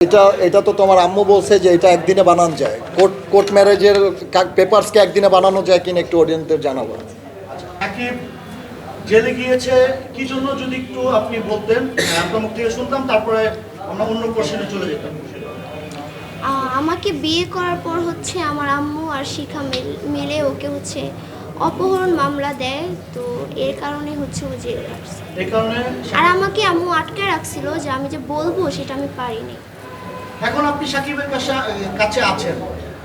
এটা এটা তো তোমার আম্মু বলছে যে এটা একদিনে বানানো যায়। কোর্ট কোর্ট ম্যারেজের পেপারসকে একদিনে বানানো যায় কিনা একটু অডিয়েন্সদের জানাব। সাকিব জেলে গিয়েছে কি জন্য যদি একটু আপনি বলতেন? আপনার মুখ থেকে শুনতাম তারপরে আমরা অন্য কোশ্চেনে চলে যেতাম। আহ, আমাকে বিয়ে করার পর হচ্ছে আমার আম্মু আর শিখা মিল- ওকে হচ্ছে অপহরণ মামলা দেয় তো এর কারণে হচ্ছে ও জেলে আসছে। আর আমাকে আম্মু আটকে রাখছিল যে আমি যে বলব সেটা আমি পারিনি। এখন আপনি সাকিবের কাছে কাছে আছেন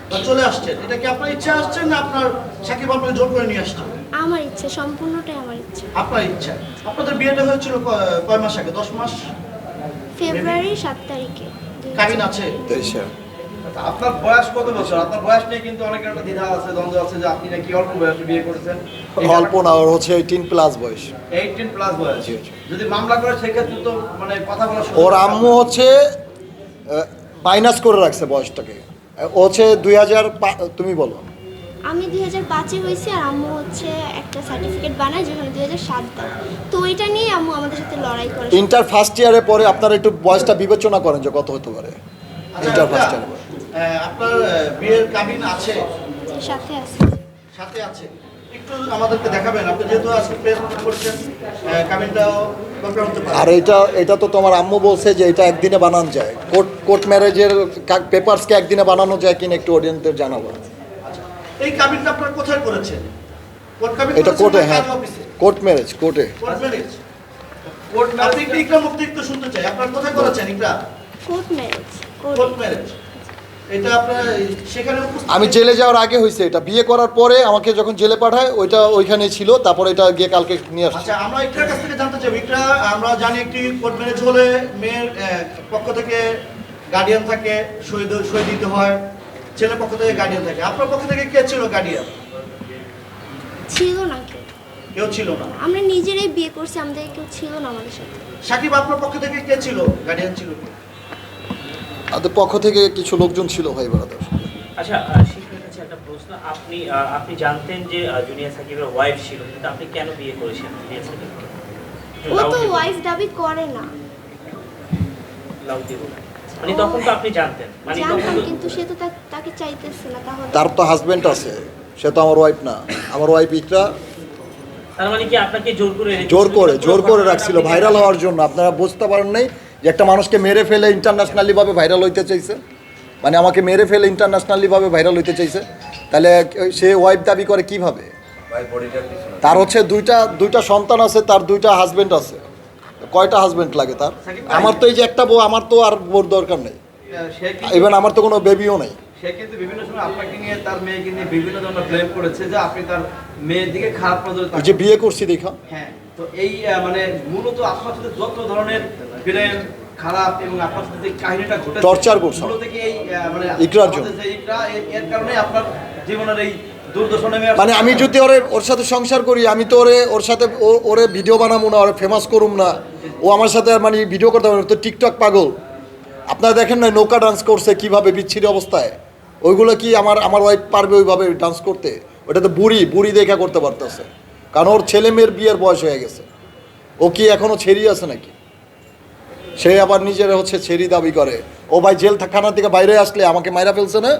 বা চলে আসছেন। এটা কি আপনার ইচ্ছা আসছেন না আপনার সাকিব আপনাকে জোর করে নিয়ে আসছেন আমার ইচ্ছে সম্পূর্ণটাই আমার ইচ্ছে। আপনার ইচ্ছা। আপনাদের বিয়েটা হয়েছিল কয় মাস আগে? দশ মাস? ফেব্রুয়ারি সাত তারিখে। কাবিন আছে? দেশে আচ্ছা, আপনার বয়স কত বছর? আপনার বয়স নিয়ে কিন্তু অনেকের একটা দ্বিধা আছে দ্বন্দ্ব আছে যে আপনি নাকি অল্প বয়সে বিয়ে করেছেন। অল্প না ওর হচ্ছে এইটিন প্লাস বয়স। এইটিন প্লাস বয়স। জি, জি। যদি মামলা করে সেক্ষেত্রে তো মানে কথা বলা ওর আম্মু হচ্ছে মাইনাস করে রাখছে বয়সটাকে। ও হচ্ছে দু হাজার পাঁচ তুমি বলো। আমি দুই হাজার পাঁচে হয়েছি আর আম্মু হচ্ছে একটা সার্টিফিকেট বানায় যেখানে দুই হাজার সাত তো ওইটা নিয়ে আম্মু আমাদের সাথে লড়াই করে। ইন্টার ফার্স্ট ইয়ারে পরে আপনারা একটু বয়সটা বিবেচনা করেন যে কত হতে পারে। ইন্টার ফার্স্ট ইয়ারে আপনার বিয়ের কাবিন আছে? সাথে আছে। সাথে আছে। আর এটা এটা তো তোমার আম্মু বলছে যে এটা একদিনে বানানো যায়। কোর্ট কোর্ট ম্যারেজের পেপারসকে একদিনে বানানো যায় কিনা একটু অডিয়েন্সদের জানাব। এই কাবিনটা আপনারা কোথায় করেছেন? এটা কোর্টে হ্যাঁ। কোর্ট ম্যারেজ কোর্টে। কোর্ট ম্যারেজ কোর্ট আপনি একটু ইকরা মুক্তি একটু শুনতে চাই। আপনারা কোথায় করেছেন ইকরা কোর্ট ম্যারেজ কোর্ট। ম্যারেজ এটা আপনার সেখানে উপস্থিত আমি জেলে যাওয়ার আগে হয়েছে এটা। বিয়ে করার পরে আমাকে যখন জেলে পাঠায় ওইটা ওইখানে ছিল। তারপরে এটা গিয়ে কালকে নিয়ে আসছে। আচ্ছা আমরা ইকরার কাছ থেকে জানতে চাই। ইকরা আমরা জানি একটি কোর্ট ম্যারেজ হলে মেয়ের পক্ষ থেকে গার্ডিয়ান থাকে সই সই দিতে হয় ছেলের পক্ষ থেকে গার্ডিয়ান থাকে। আপনার পক্ষ থেকে কে ছিল গার্ডিয়ান ছিল না কেউ। কেউ ছিল না। আমরা নিজেরাই বিয়ে করছি আমাদের কেউ ছিল না আমাদের সাথে। সাকিব আপনার পক্ষ থেকে কে ছিল? গার্ডিয়ান ছিল কে? তাদের পক্ষ থেকে কিছু লোকজন ছিল ভাই ব্রাদার আচ্ছা একটা প্রশ্ন। আপনি আপনি জানতেন যে আহ, জুনিয়র সাকিবের ওয়াইফ ছিল কিন্তু আপনি কেন বিয়ে করেছেন জুনিয়র সাকিবকে? ও তো ওয়াইফ দাবি করে না। লাউড দিয়ে মানে তখন তো আপনি জানতেন। মানে তখন কিন্তু সে তো তাকে চাইতেছে না তাহলে তার তো হাজবেন্ড আছে সে তো আমার ওয়াইফ না। আমার ওয়াইফ ইকরা তার মানে কি আপনাকে জোর করে জোর করে জোর করে রাখছিল ভাইরাল হওয়ার জন্য। আপনারা বুঝতে পারেন নাই যে একটা মানুষকে মেরে ফেলে ইন্টারন্যাশনালিভাবে ভাইরাল হইতে চাইছে মানে আমাকে মেরে ফেলে ইন্টারন্যাশনালিভাবে ভাইরাল হইতে চাইছে তাহলে সে ওয়াইফ দাবি করে কীভাবে? তার হচ্ছে দুইটা দুইটা সন্তান আছে তার দুইটা হাজবেন্ড আছে। কয়টা হাজবেন্ড লাগে তার? আমার তো এই যে একটা বউ আমার তো আর বোর দরকার নেই। ইভেন আমার তো কোনো বেবিও নেই। সে কিন্তু বিভিন্ন সময় আপনাকে নিয়ে তার মেয়েকে নিয়ে বিভিন্ন ধরনের ব্লেম করেছে যে আপনি তার মেয়ের দিকে খারাপ নজরে যে বিয়ে করছি দেখা হ্যাঁ তো এই মানে মূলত আপনার সাথে যত ধরনের খারাপ এবং আপনার সাথে যে কাহিনীটা ঘটে Torture করছে। এই মানে ইকরার জন্য। ইকরা এর- কারণে আপনার জীবনের এই। মানে আমি যদি ওরে ওর সাথে সংসার করি আমি তো ওরে ওর সাথে ওরে ভিডিও বানাবো না ওরে ফেমাস করুম না। ও আমার সাথে মানে ভিডিও করতে পারবে না, তো টিকটক পাগল। আপনারা দেখেন না নৌকা ডান্স করছে কীভাবে বিচ্ছিরি অবস্থায়? ওইগুলো কি আমার আমার ওয়াইফ পারবে ওইভাবে ডান্স করতে? ওটা তো বুড়ি বুড়ি দেখা করতে পারতেছে। কারণ ওর ছেলে মেয়ের বিয়ের বয়স হয়ে গেছে। ও কি এখনও ছেড়িয়ে আছে নাকি? সে আবার নিজের হচ্ছে ছেড়ি দাবি করে। ও ভাই জেল খানা থেকে বাইরে আসলে আমাকে মাইরা ফেলছে না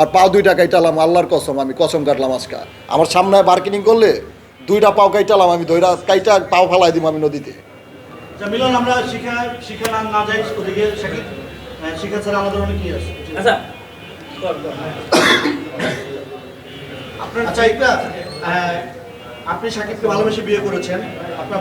আর পা দুইটা কাইটালাম আল্লাহর কসম আমি কসম কাটলাম আজকা। আমার সামনে বার্গেনিং করলে দুইটা পাও কাইটালাম আমি দইরা কাইটা পাও ফালাই দিব আমি নদীতে। আচ্ছা আমরা শিখা শিখা না না যাই ওদিকে। শিখা ছাড়া আমাদের অনেক কি আছে? আচ্ছা। আপনার আচ্ছা আপনি সাকিবকে ভালোবেসে বিয়ে করেছেন। আপনার